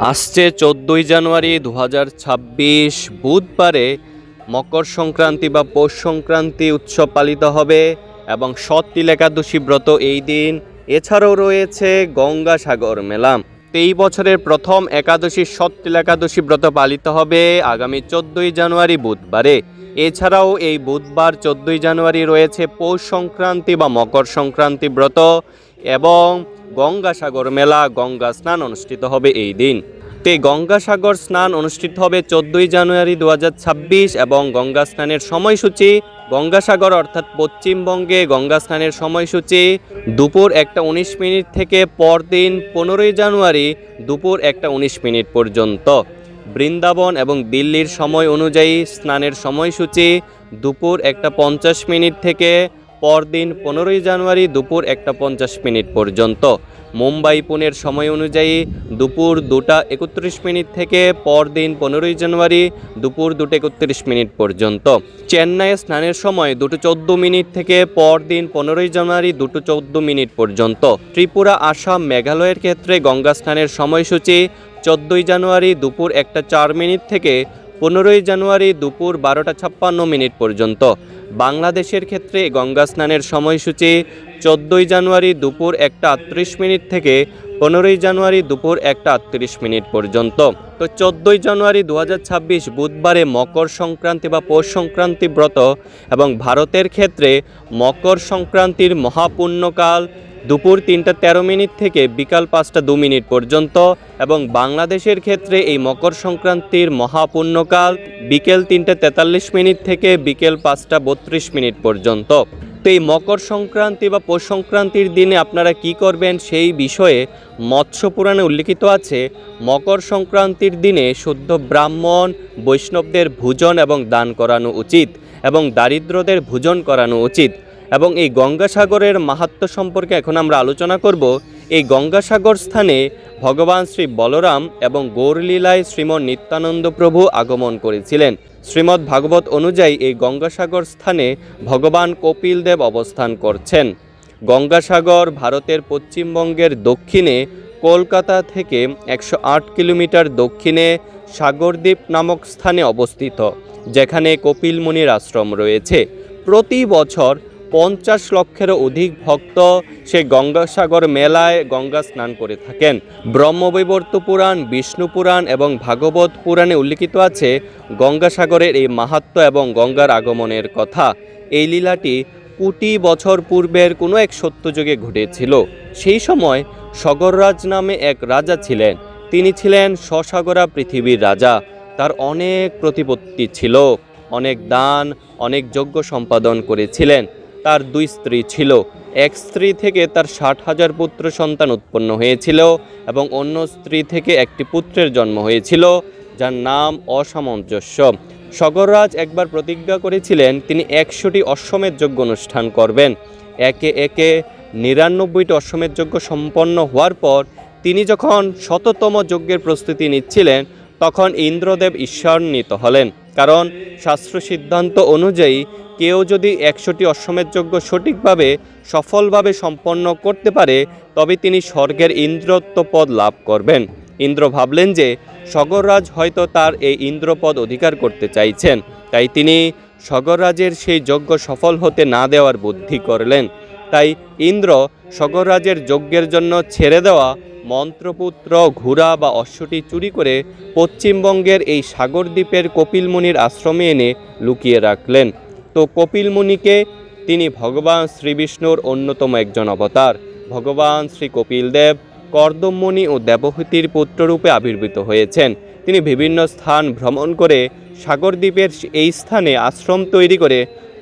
আসছে চোদ্দোই জানুয়ারি দু হাজার ছাব্বিশ, বুধবারে মকর সংক্রান্তি বা পৌষ সংক্রান্তি উৎসব পালিত হবে এবং সৎতিল একাদশী ব্রত এই দিন। এছাড়াও রয়েছে গঙ্গাসাগর মেলা। তো এই বছরের প্রথম একাদশী সৎতিল একাদশী ব্রত পালিত হবে আগামী চোদ্দোই জানুয়ারি বুধবারে। এছাড়াও এই বুধবার চোদ্দোই জানুয়ারি রয়েছে পৌষ সংক্রান্তি বা মকর সংক্রান্তি ব্রত এবং গঙ্গাসাগর মেলা গঙ্গা স্নান অনুষ্ঠিত হবে এই দিন। তে গঙ্গাসাগর স্নান অনুষ্ঠিত হবে চোদ্দোই জানুয়ারি দু হাজার ছাব্বিশ এবং গঙ্গা স্নানের সময়সূচি গঙ্গাসাগর অর্থাৎ পশ্চিমবঙ্গে গঙ্গা স্নানের সময়সূচি দুপুর একটা উনিশ মিনিট থেকে পরদিন পনেরোই জানুয়ারি দুপুর একটা উনিশ মিনিট পর্যন্ত। বৃন্দাবন এবং দিল্লির সময় অনুযায়ী স্নানের সময়সূচি দুপুর একটা পঞ্চাশ মিনিট থেকে পরদিন পনেরোই জানুয়ারি দুপুর একটা পঞ্চাশ মিনিট পর্যন্ত। মুম্বাই পুনের সময় অনুযায়ী দুপুর দুটা একত্রিশ মিনিট থেকে পরদিন পনেরোই জানুয়ারি দুপুর দুটো একত্রিশ মিনিট পর্যন্ত। চেন্নাইয়ে স্নানের সময় দুটো চোদ্দ মিনিট থেকে পরদিন পনেরোই জানুয়ারি দুটো চোদ্দ মিনিট পর্যন্ত। ত্রিপুরা, আসাম, মেঘালয়ের ক্ষেত্রে গঙ্গা স্নানের সময়সূচি চোদ্দোই জানুয়ারি দুপুর একটা চার মিনিট থেকে পনেরোই জানুয়ারি দুপুর বারোটা ছাপ্পান্ন মিনিট পর্যন্ত। বাংলাদেশের ক্ষেত্রে গঙ্গা স্নানের সময়সূচি চোদ্দোই জানুয়ারি দুপুর একটা আটত্রিশ মিনিট থেকে পনেরোই জানুয়ারি দুপুর একটা আটত্রিশ মিনিট পর্যন্ত। তো চোদ্দোই জানুয়ারি দু হাজার ছাব্বিশ বুধবারে মকর সংক্রান্তি বা পৌষ সংক্রান্তি ব্রত এবং ভারতের ক্ষেত্রে মকর সংক্রান্তির মহাপুণ্যকাল দুপুর তিনটা তেরো মিনিট থেকে বিকাল পাঁচটা দু মিনিট পর্যন্ত এবং বাংলাদেশের ক্ষেত্রে এই মকর সংক্রান্তির মহাপুণ্যকাল বিকেল তিনটা তেতাল্লিশ মিনিট থেকে বিকেল পাঁচটা বত্রিশ মিনিট পর্যন্ত। তো এই মকর সংক্রান্তি বা পৌষ সংক্রান্তির দিনে আপনারা কি করবেন সেই বিষয়ে মৎস্য পুরাণে উল্লিখিত আছে, মকর সংক্রান্তির দিনে শুদ্ধ ব্রাহ্মণ বৈষ্ণবদের ভোজন এবং দান করানো উচিত এবং দারিদ্রদের ভোজন করানো উচিত। এবং এই গঙ্গাসাগরের মাহাত্ম সম্পর্কে এখন আমরা আলোচনা করব। এই গঙ্গাসাগর স্থানে ভগবান শ্রী বলরাম এবং গৌরলীলায় শ্রীমৎ নিত্যানন্দ প্রভু আগমন করেছিলেন। শ্রীমদ্ ভাগবত অনুযায়ী এই গঙ্গাসাগর স্থানে ভগবান কপিল দেব অবস্থান করছেন। গঙ্গাসাগর ভারতের পশ্চিমবঙ্গের দক্ষিণে কলকাতা থেকে একশো আট কিলোমিটার দক্ষিণে সাগরদ্বীপ নামক স্থানে অবস্থিত, যেখানে কপিল মুনির আশ্রম রয়েছে। প্রতি বছর পঞ্চাশ লক্ষেরও অধিক ভক্ত সে গঙ্গাসাগর মেলায় গঙ্গা স্নান করে থাকেন। ব্রহ্মবৈবর্ত পুরাণ, বিষ্ণু পুরাণ এবং ভাগবত পুরাণে উল্লিখিত আছে গঙ্গাসাগরের এই মাহাত্ম্য এবং গঙ্গার আগমনের কথা। এই লীলাটি কোটি বছর পূর্বের কোনো এক সত্যযুগে ঘটেছিল। সেই সময় সগররাজ নামে এক রাজা ছিলেন। তিনি ছিলেন স্বসাগরা পৃথিবীর রাজা। তার অনেক প্রতিপত্তি ছিল। অনেক দান, অনেক যজ্ঞ সম্পাদন করেছিলেন। তার দুই স্ত্রী ছিল। এক স্ত্রী থেকে তার ষাট হাজার পুত্র সন্তান উৎপন্ন হয়েছিল এবং অন্য স্ত্রী থেকে একটি পুত্রের জন্ম হয়েছিল, যার নাম অসামঞ্জস্য। সগররাজ একবার প্রতিজ্ঞা করেছিলেন, তিনি একশোটি অশ্বমেধ যজ্ঞ অনুষ্ঠান করবেন। একে একে নিরানব্বইটি অশ্বমেধ যজ্ঞ সম্পন্ন হওয়ার পর, তিনি যখন শততম যজ্ঞের প্রস্তুতি নিচ্ছিলেন, তখন ইন্দ্রদেব ঈশ্বরান্বিত হলেন। কারণ শাস্ত্র সিদ্ধান্ত অনুযায়ী কেউ যদি একশোটি অশ্বমেধ যজ্ঞ সঠিকভাবে, সফলভাবে সম্পন্ন করতে পারে, তবে তিনি স্বর্গের ইন্দ্রত্ব পদ লাভ করবেন। ইন্দ্র ভাবলেন যে সগররাজ হয়তো তার এই ইন্দ্রপদ অধিকার করতে চাইছেন। তাই তিনি সগররাজের সেই যজ্ঞ সফল হতে না দেওয়ার বুদ্ধি করলেন। তাই ইন্দ্র সগররাজের যজ্ঞের জন্য ছেড়ে দেওয়া মন্ত্রপুত্র ঘোড়া বা অশ্বটি চুরি করে পশ্চিমবঙ্গের এই সাগরদ্বীপের কপিলমুনির আশ্রমে এনে লুকিয়ে রাখলেন। তো কপিলমুনিকে তিনি ভগবান শ্রীবিষ্ণুর অন্যতম একজন অবতার। ভগবান শ্রী কপিলদেব কর্দমমণি ও দেবহূতির পুত্ররূপে আবির্ভূত হয়েছেন। তিনি বিভিন্ন স্থান ভ্রমণ করে সাগরদ্বীপের এই স্থানে আশ্রম তৈরি করে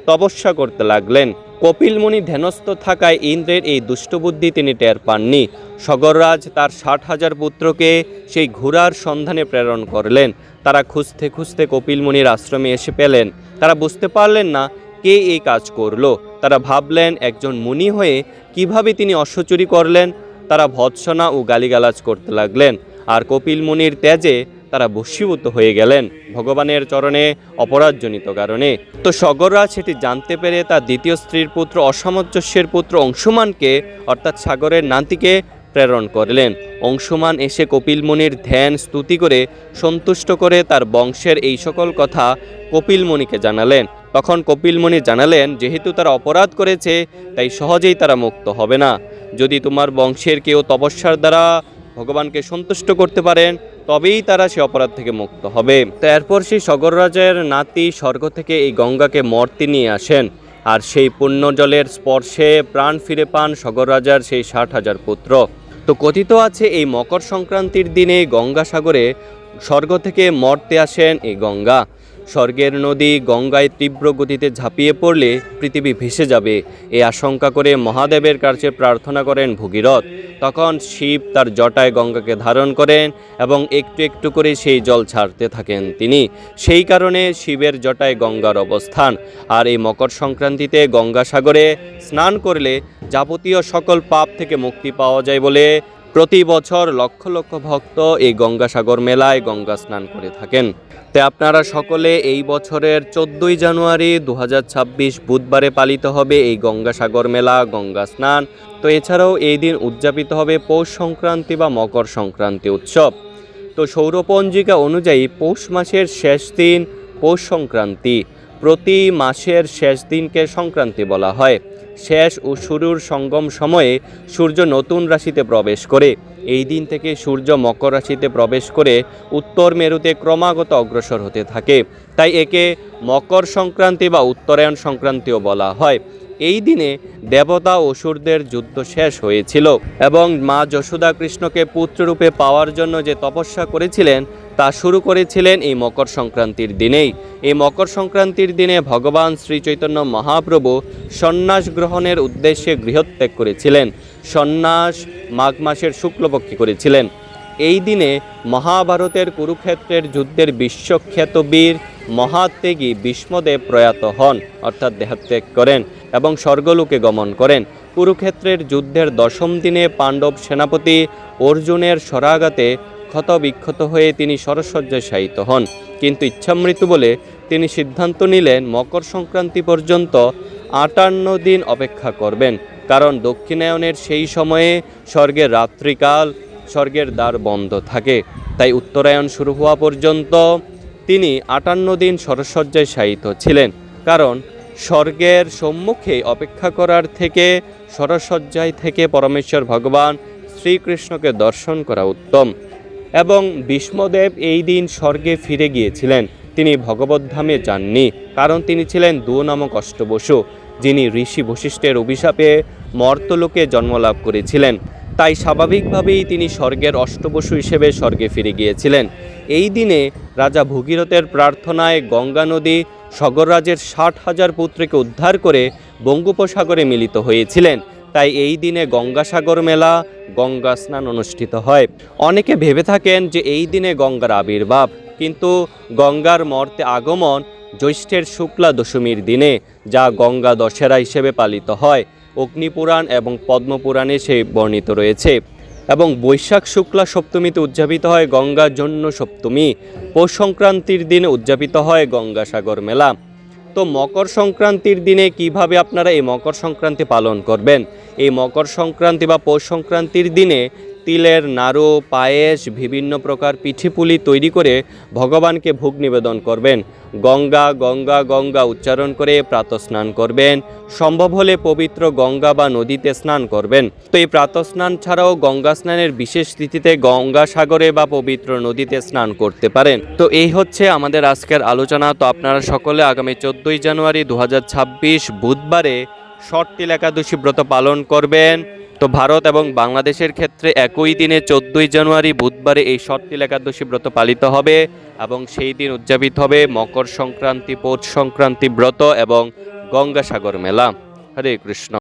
তপস্যা করতে লাগলেন। কপিলমুনি ধ্যানস্থ থাকায় ইন্দ্রের এই দুষ্টবুদ্ধি তিনি টের পাননি। সগররাজ তার ষাট হাজার পুত্রকে সেই ঘোড়ার সন্ধানে প্রেরণ করলেন। তারা খুঁজতে খুঁজতে কপিলমুনির আশ্রমে এসে পেলেন। তারা বুঝতে পারলেন না কে এই কাজ করল। তারা ভাবলেন, একজন মুনি হয়ে কীভাবে তিনি অশ্বচুরি করলেন? তারা ভৎসনা ও গালিগালাজ করতে লাগলেন। আর কপিল মুনির তেজে তারা বশীভূত হয়ে গেলেন ভগবানের চরণে অপরাধজনিত কারণে। তো সগররাজ সেটি জানতে পেরে তার দ্বিতীয় স্ত্রীর পুত্র অসামঞ্জস্যের পুত্র অংশুমানকে, অর্থাৎ সাগরের নাতিকে প্রেরণ করলেন। অংশুমান এসে কপিলমুনির ধ্যান, স্তুতি করে সন্তুষ্ট করে তার বংশের এই সকল কথা কপিলমুনিকে জানালেন। তখন কপিলমুনি জানালেন, যেহেতু তারা অপরাধ করেছে, তাই সহজেই তারা মুক্ত হবে না। যদি তোমার বংশের কেউ তপস্যার দ্বারা ভগবানকে সন্তুষ্ট করতে পারেন, তবেই তারা সে অপরাধ থেকে মুক্ত হবে। তো এরপর সেই সগর রাজের নাতি স্বর্গ থেকে এই গঙ্গাকে মর্তে নিয়ে আসেন। আর সেই পুণ্য জলের স্পর্শে প্রাণ ফিরে পান সগর রাজার সেই ষাট হাজার পুত্র। তো কথিত আছে এই মকর সংক্রান্তির দিনে গঙ্গাসাগরে স্বর্গ থেকে মর্তে আসেন এই গঙ্গা। স্বর্গের নদী গঙ্গায় তীব্র গতিতে ঝাঁপিয়ে পড়লে পৃথিবী ভেসে যাবে। এই আশঙ্কা করে মহাদেবের কাছে প্রার্থনা করেন ভগীরথ। তখন শিব তার জটায় গঙ্গাকে ধারণ করেন এবং একটু একটু করে সেই জল ছাড়তে থাকেন তিনি। সেই কারণে শিবের জটায় গঙ্গার অবস্থান আর এই মকর সংক্রান্তিতে গঙ্গাসাগরে স্নান করলে যাবতীয় সকল পাপ থেকে মুক্তি পাওয়া যায় বলে প্রতি বছর লক্ষ লক্ষ ভক্ত এই গঙ্গাসাগর মেলায় গঙ্গা স্নান করে থাকেন। তে আপনারা সকলে এই বছরের চোদ্দোই জানুয়ারি দু হাজার ছাব্বিশ বুধবারে পালিত হবে এই গঙ্গাসাগর মেলা, গঙ্গা স্নান। তো এছাড়াও এই দিন উদযাপিত হবে পৌষ সংক্রান্তি বা মকর সংক্রান্তি উৎসব। তো সৌরপঞ্জিকা অনুযায়ী পৌষ মাসের শেষ দিন পৌষ সংক্রান্তি। প্রতি মাসের শেষ দিনকে সংক্রান্তি বলা হয়। শেষ ও শুরুর সঙ্গম সময়ে সূর্য নতুন রাশিতে প্রবেশ করে। এই দিন থেকে সূর্য মকর রাশিতে প্রবেশ করে উত্তর মেরুতে ক্রমাগত অগ্রসর হতে থাকে। তাই একে মকর সংক্রান্তি বা উত্তরায়ণ সংক্রান্তিও বলা হয়। এই দিনে দেবতা অসুরদের যুদ্ধ শেষ হয়েছিল এবং মা যশোদা কৃষ্ণকে পুত্ররূপে পাওয়ার জন্য যে তপস্যা করেছিলেন তা শুরু করেছিলেন এই মকর সংক্রান্তির দিনেই। এই মকর সংক্রান্তির দিনে ভগবান শ্রী চৈতন্য মহাপ্রভু সন্ন্যাস গ্রহণের উদ্দেশ্যে গৃহত্যাগ করেছিলেন। সন্ন্যাস মাঘ মাসের শুক্লপক্ষে করেছিলেন। এই দিনে মহাভারতের কুরুক্ষেত্রের যুদ্ধের বিশ্বখ্যাত বীর মহাত্যাগী ভীষ্মদেব প্রয়াত হন, অর্থাৎ দেহত্যাগ করেন এবং স্বর্গলোকে গমন করেন। কুরুক্ষেত্রের যুদ্ধের দশম দিনে পাণ্ডব সেনাপতি অর্জুনের স্বরাঘাতে ক্ষত বিক্ষত হয়ে তিনি সরসজ্জায় শায়িত হন। কিন্তু ইচ্ছামৃত্যু বলে তিনি সিদ্ধান্ত নিলেন, মকর সংক্রান্তি পর্যন্ত আটান্ন দিন অপেক্ষা করবেন। কারণ দক্ষিণায়নের সেই সময়ে স্বর্গের রাত্রিকাল, স্বর্গের দ্বার বন্ধ থাকে। তাই উত্তরায়ণ শুরু হওয়া পর্যন্ত তিনি আটান্ন দিন সরসজ্জায় শায়িত ছিলেন। কারণ স্বর্গের সম্মুখে অপেক্ষা করার থেকে সরসজ্জায় থেকে পরমেশ্বর ভগবান শ্রীকৃষ্ণকে দর্শন করা উত্তম। এবং ভীষ্মদেব এই দিন স্বর্গে ফিরে গিয়েছিলেন। তিনি ভগবদ্ধামে যাননি, কারণ তিনি ছিলেন দু নামক অষ্টবসু, যিনি ঋষি বশিষ্ঠের অভিশাপে মর্তলোকে জন্মলাভ করেছিলেন। তাই স্বাভাবিকভাবেই তিনি স্বর্গের অষ্টবসু হিসেবে স্বর্গে ফিরে গিয়েছিলেন। এই দিনে রাজা ভগীরথের প্রার্থনায় গঙ্গা নদী সগররাজের ষাট হাজার পুত্রকে উদ্ধার করে বঙ্গোপসাগরে মিলিত হয়েছিলেন। তাই এই দিনে গঙ্গাসাগর মেলা, গঙ্গা স্নান অনুষ্ঠিত হয়। অনেকে ভেবে থাকেন যে এই দিনে গঙ্গার আবির্ভাব, কিন্তু গঙ্গার মর্তে আগমন জ্যৈষ্ঠের শুক্লা দশমীর দিনে, যা গঙ্গা দশেরা হিসেবে পালিত হয়। অগ্নিপুরাণ এবং পদ্মপুরাণে সে বর্ণিত রয়েছে। এবং বৈশাখ শুক্লা সপ্তমীতে উদযাপিত হয় গঙ্গা জন্য সপ্তমী। পৌষ সংক্রান্তির দিনে উদযাপিত হয় গঙ্গাসাগর মেলা। তো মকর সংক্রান্তির দিনে কীভাবে আপনারা এই মকর সংক্রান্তি পালন করবেন? এই মকর সংক্রান্তি বা পৌষ সংক্রান্তির দিনে তিলের নাড়ু, পায়েস, বিভিন্ন প্রকার পিঠিপুলি তৈরি করে ভগবানকে ভোগ নিবেদন করবেন। গঙ্গা গঙ্গা গঙ্গা উচ্চারণ করে প্রাতঃস্নান করবেন। সম্ভব হলে পবিত্র গঙ্গা বা নদীতে স্নান করবেন। তো এই প্রাতঃস্নান ছাড়াও গঙ্গা স্নানের বিশেষ তিথিতে গঙ্গা সাগরে বা পবিত্র নদীতে স্নান করতে পারেন। তো এই হচ্ছে আমাদের আজকের আলোচনা। তো আপনারা সকলে আগামী চোদ্দোই জানুয়ারি দু হাজার ছাব্বিশ বুধবারে শর্তিল একাদশী ব্রত পালন করবেন। তো ভারত এবং বাংলাদেশের ক্ষেত্রে একই দিনে চোদ্দোই জানুয়ারি বুধবারে এই শর্তিল একাদশী ব্রত পালিত হবে এবং সেই দিন উদযাপিত হবে মকর সংক্রান্তি, পৌষ সংক্রান্তি ব্রত এবং গঙ্গাসাগর মেলা। হরে কৃষ্ণ।